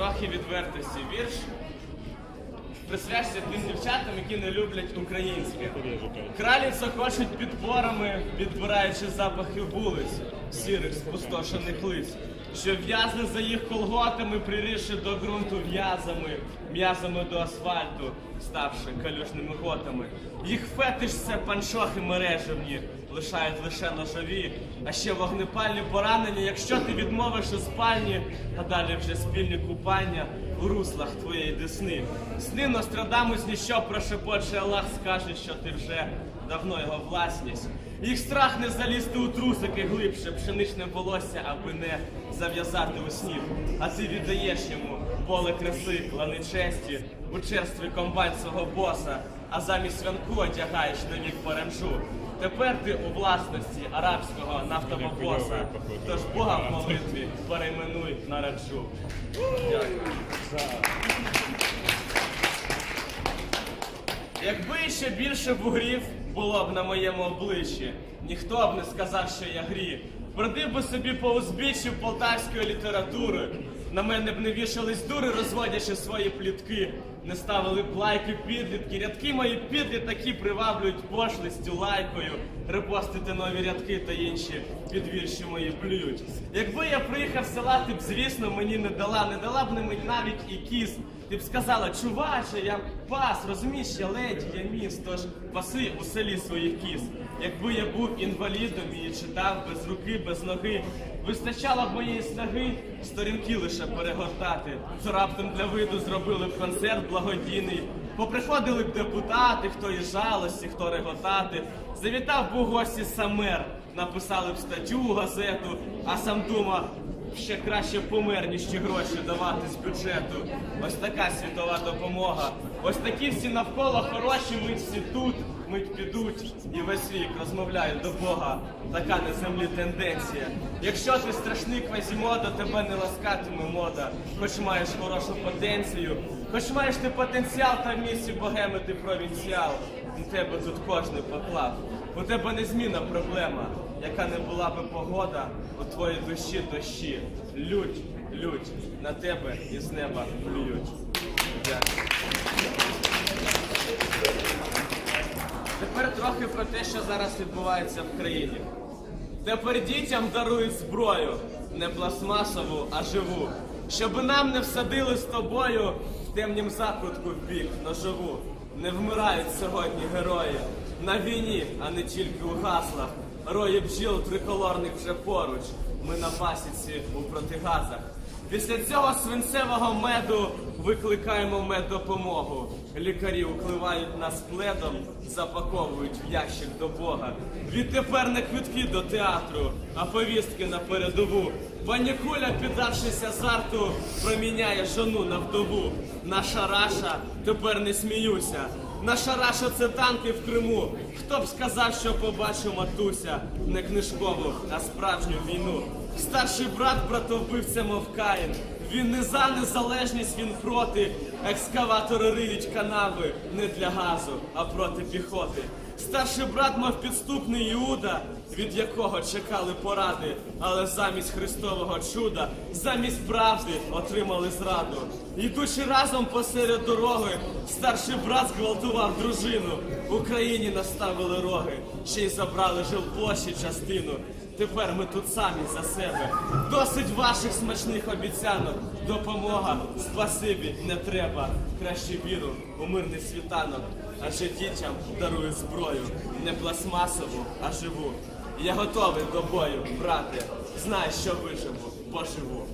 трохи відвертості. Вірш присвячся тим дівчатам, які не люблять українське. Кралі хочуть підборами, підбираючи запахи вулиць, сірих спустошених лист. Що в'язли за їх колготами, приріши до ґрунту в'язами, м'язами до асфальту, ставши калюжними готами. Їх фетиш це панчохи мережевні, лишають лише ножові, а ще вогнепальні поранення, якщо ти відмовиш у спальні, а далі вже спільні купання у руслах твоєї десни. Сни Нострадамус ніщо прошепоче Аллах скаже, що ти вже давно його власність. Їх страх не залізти у трусики глибше, пшеничне волосся, аби не зав'язати у сніг. А ти віддаєш йому поле краси, лани честі, у черстві комбайн свого боса, а замість свянку одягаєш на вік паремжу. Тепер ти у власності арабського нафтового. Тож Бога в молитві перейменуй на раджу. Дякую. Якби ще більше бугрів було б на моєму обличчі, ніхто б не сказав, що я гріх. Бродив би собі по узбіччю полтавської літератури. На мене б не вішались дури, розводячи свої плітки. Не ставили б лайки підлітки. Рядки мої підлі такі приваблюють пошлістю, лайкою. Репостити нові рядки та інші підвірші мої плюють. Якби я приїхав села, ти б, звісно, мені не дала, не дала б мені навіть і кіс. Ти б сказала, чуваче, я пас, розумієш, я леді, я міс, тож паси у селі своїх кіз. Якби я був інвалідом і читав без руки, без ноги, вистачало б моєї снаги сторінки лише перегортати. То раптом для виду зробили б концерт благодійний. Поприходили б депутати, хто із жалості, хто реготати. Завітав би у гості самер, написали б статтю газету, а сам думав, ще краще помер, ніж ті гроші давати з бюджету. Ось така світова допомога. Ось такі всі навколо хороші, мить всі тут, мить підуть, і весь вік розмовляють до Бога. Така на землі тенденція. Якщо ти страшний квазімода, тебе не ласкатиме мода. Хоч маєш хорошу потенцію, хоч маєш ти потенціал, та в місті богеми ти провінціал. На тебе тут кожний поклав. У тебе незмінна проблема, яка не була би погода, у твоїй душі дощі. Лють, лють, на тебе із неба плюють. Тепер трохи про те, що зараз відбувається в країні. Тепер дітям дарують зброю, не пластмасову, а живу. Щоби нам не всадили з тобою в темнім закутку в бік ножову. Не вмирають сьогодні герої на війні, а не тільки у гаслах. Рої бджіл триколорних вже поруч. Ми на пасіці у протигазах. Після цього свинцевого меду викликаємо меддопомогу. Лікарі укливають нас пледом, запаковують в ящик до Бога. Відтепер не квитки до театру, а повістки на передову. Пані Куля, піддавшись азарту, проміняє жону на вдову. Наша раша тепер не сміюся. Наша раша це танки в Криму. Хто б сказав, що побачив матуся, не книжкову, а справжню війну. Старший брат братовбивця мов Каїн. Він не за незалежність, він проти. Екскаватори риють канави не для газу, а проти піхоти. Старший брат мав підступний Іуда, від якого чекали поради, але замість Христового чуда, замість правди отримали зраду. Йдучи разом посеред дороги, старший брат зґвалтував дружину. Україні наставили роги, ще й забрали жилплощі частину. Тепер ми тут самі за себе. Досить ваших смачних обіцянок. Допомога, спасибі, не треба. Краще віру у мирний світанок. Адже дітям дарую зброю. Не пластмасову, а живу. Я готовий до бою, брате. Знай, що виживу, поживу.